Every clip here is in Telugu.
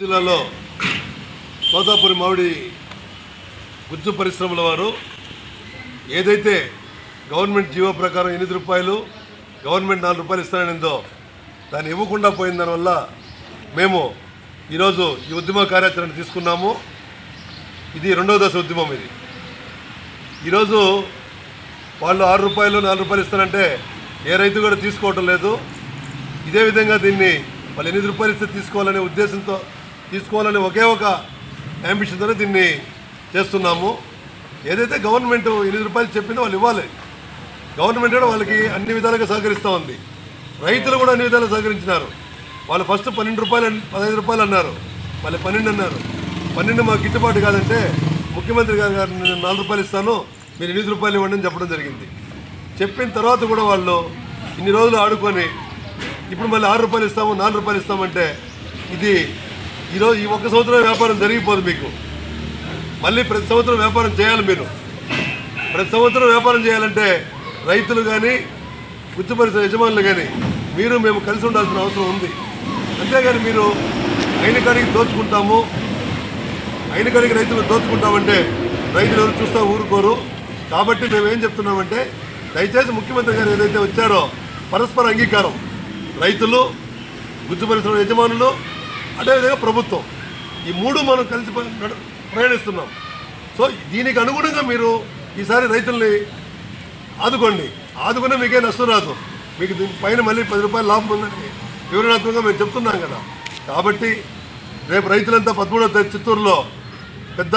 జిల్లాలో తోతాపురి మామిడి గుజ్జు పరిశ్రమల వారు ఏదైతే గవర్నమెంట్ జీవో ప్రకారం ఎనిమిది రూపాయలు గవర్నమెంట్ నాలుగు రూపాయలు ఇస్తాననిందో దాన్ని ఇవ్వకుండా పోయిన దానివల్ల మేము ఈరోజు ఈ ఉద్యమ కార్యాచరణ తీసుకున్నాము. ఇది రెండవ దశ ఉద్యమం ఇది. ఈరోజు వాళ్ళు ఆరు రూపాయలు నాలుగు రూపాయలు ఇస్తానంటే ఏ రైతు కూడా తీసుకోవటం లేదు. ఇదే విధంగా దీన్ని వాళ్ళు ఎనిమిది రూపాయలు ఇస్తే తీసుకోవాలనే ఉద్దేశంతో తీసుకోవాలని ఒకే ఒక అంబిషన్తోనే దీన్ని చేస్తున్నాము. ఏదైతే గవర్నమెంట్ ఎనిమిది రూపాయలు చెప్పిందో వాళ్ళు ఇవ్వాలి. గవర్నమెంట్ కూడా వాళ్ళకి అన్ని విధాలుగా సహకరిస్తూ ఉంది. రైతులు కూడా అన్ని విధాలుగా సహకరించినారు. వాళ్ళు ఫస్ట్ పన్నెండు రూపాయలు పదహైదు రూపాయలు అన్నారు. మళ్ళీ పన్నెండు అన్నారు. పన్నెండు మాకు గిట్టుబాటు కాదంటే ముఖ్యమంత్రి గారు గారు నేను నాలుగు రూపాయలు ఇస్తాను మీరు ఎనిమిది రూపాయలు ఇవ్వండి అని చెప్పడం జరిగింది. చెప్పిన తర్వాత కూడా వాళ్ళు ఇన్ని రోజులు ఆడుకొని ఇప్పుడు మళ్ళీ ఆరు రూపాయలు ఇస్తాము నాలుగు రూపాయలు ఇస్తామంటే ఇది ఈరోజు ఈ ఒక్క సంవత్సరం వ్యాపారం జరిగిపోదు మీకు. మళ్ళీ ప్రతి సంవత్సరం వ్యాపారం చేయాలి మీరు. ప్రతి సంవత్సరం వ్యాపారం చేయాలంటే రైతులు కానీ గుర్తు యజమానులు కానీ మీరు మేము కలిసి ఉండాల్సిన అవసరం ఉంది. అంతేగాని మీరు అయిన కాడికి దోచుకుంటాము. అయిన కాడికి రైతులు దోచుకుంటామంటే రైతులు ఎవరు చూస్తా ఊరుకోరు. కాబట్టి మేము ఏం చెప్తున్నామంటే దయచేసి ముఖ్యమంత్రి గారు ఏదైతే వచ్చారో పరస్పర అంగీకారం. రైతులు గుర్తు యజమానులు అదేవిధంగా ప్రభుత్వం. ఈ మూడు మనం కలిసి ప్రయాణిస్తున్నాం. సో దీనికి అనుగుణంగా మీరు ఈసారి రైతుల్ని ఆదుకోండి. ఆదుకునే మీకే నష్టం రాదు. మీకు దీని పైన మళ్ళీ పది రూపాయలు లాభం ఉందని వివరణాత్మకంగా మేము చెప్తున్నాం కదా. కాబట్టి రేపు రైతులంతా పదమూడవ తేదీ చిత్తూరులో పెద్ద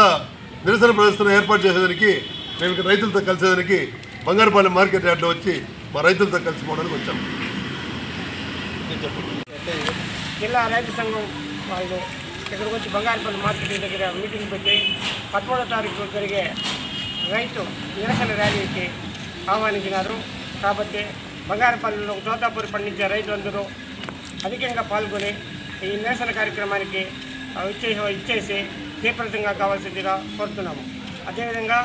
నిరసన ప్రదర్శన ఏర్పాటు చేసేదానికి మేము ఇక్కడ రైతులతో కలిసేదానికి బంగారుపాలెం మార్కెట్ యార్డ్లో వచ్చి మా రైతులతో కలిసిపోవడానికి వచ్చాము జిల్లా రైతు సంఘం వాళ్ళు ఇక్కడికి వచ్చి బంగారుపల్లి మార్కెట్ దగ్గర మీటింగ్ పెట్టి పదమూడో తారీఖు జరిగే రైతు నిరసన ర్యాలీకి ఆహ్వానించినారు. కాబట్టి బంగారుపల్లిలో తోతాపూరి పండించే రైతులందరూ అధికంగా పాల్గొని ఈ నిరసన కార్యక్రమానికి ఇచ్చే ఇచ్చేసి తీవ్రతంగా కావాల్సిందిగా కోరుతున్నాము. అదేవిధంగా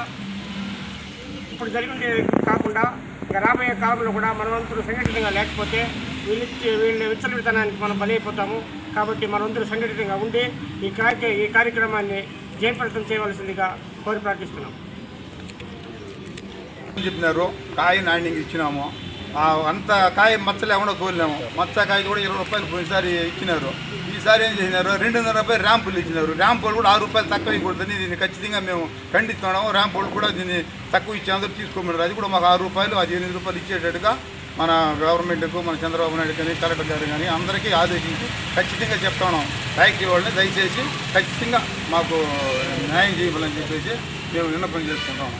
ఇప్పుడు జరిగినది కాకుండా ఇంకా రాబోయే కాలంలో కూడా మనవంతులు సంఘటితంగా లేకపోతే వీళ్ళు వీళ్ళ విచ్చలవితనానికి మనం బలైపోతాము కాబట్టి మనందరూ సంఘటితంగా ఉండి ఈ కార్య ఈ కార్యక్రమాన్ని జయప్రదం చేయవలసిందిగా కోరి ప్రార్థిస్తున్నాం. చెప్పినారు? కాయ నాణ్యంగా ఇచ్చినాము. అంత కాయ మచ్చ లేకుండా తోలినాము. మచ్చ కాయ కూడా ఇరవై రూపాయలు పోయినసారి ఇచ్చినారు. ఈసారి ఏం చేసినారు? రెండున్నర రూపాయలు ర్యాంపులు ఇచ్చినారు. ర్యాంపులు కూడా ఆరు రూపాయలు తక్కువ ఇవ్వకూడదని దీన్ని ఖచ్చితంగా మేము ఖండిస్తున్నాము. ర్యాంపులు కూడా దీన్ని తక్కువ ఇచ్చి అందరూ తీసుకోమన్నారు అది కూడా మాకు ఆరు రూపాయలు అది ఎనిమిది రూపాయలు ఇచ్చేటట్టుగా మన గవర్నమెంట్కు మన చంద్రబాబు నాయుడు కానీ కలెక్టర్ గారు కానీ అందరికీ ఆదేశించి ఖచ్చితంగా చెప్తున్నాం ఫ్యాక్టరీ వాళ్ళని దయచేసి ఖచ్చితంగా మాకు న్యాయం చేయాలని చెప్పేసి మేము విన్నపం చేసుకుంటాము